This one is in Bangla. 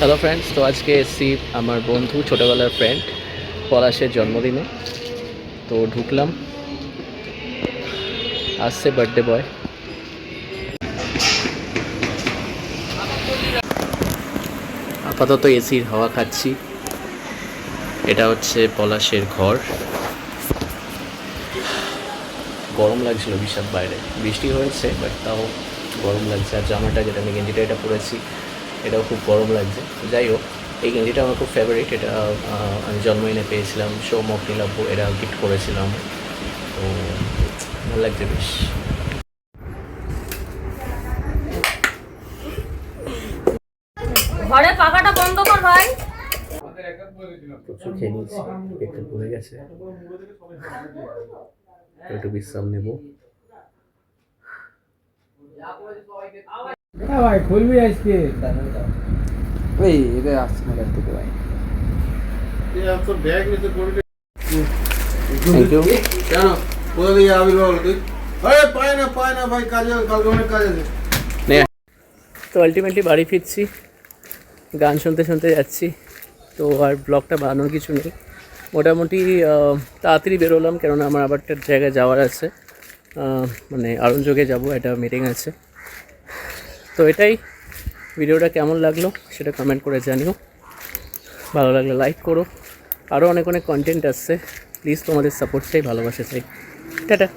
হ্যালো ফ্রেন্ডস তো আজকে এসছি আমার বন্ধু, ছোটোবেলার ফ্রেন্ড পলাশের জন্মদিনে। তো ঢুকলাম। আসছে বার্থডে বয় আপাতত এসির হাওয়া খাচ্ছি। এটা হচ্ছে পলাশের ঘর। গরম লাগছিল বিশাল বাইরে। বৃষ্টি হয়েছে বাট তাও গরম লাগছে। আর জামাটা যেটা আমি গেঞ্জিটা, এটা পরেছি। এটাও খুব গরম লাগছে। যাই হোক এই গেঞ্জিটা আমার খুব ফেভারিট এটা আমি জন্মদিনে পেয়েছিলাম শো সৌমক নীলাব্বু এটা গিফট করেছিলাম। তো ভালো লাগছে বেশ। ঘরে পাখাটা বন্ধ কর ভাই। প্রচুর খেয়ে নিয়েছি একটু পড়ে গেছে। একটু বিশ্রাম নেব। ভাই খুলবি আজকে? ওই এটা আসছে না গাড়ি থেকে ভাই। তো আলটিমেটলি বাড়ি ফিরছি গান শুনতে শুনতে যাচ্ছি তো আর ব্লগটা বানানোর কিছু নেই। মোটামুটি তাড়াতাড়ি বেরোলাম কেননা আমার আবার একটা জায়গায় যাওয়ার আছে। মানে আরঞ্জকে যাব একটা মিটিং আছে। তো এটাই ভিডিওটা কেমন লাগল সেটা কমেন্ট করে জানিও। ভালো লাগলে লাইক করো। আরও অনেক অনেক কন্টেন্ট আসছে। প্লিজ তোমাদের সাপোর্ট চাই, ভালোবাসা চাই। টাটা।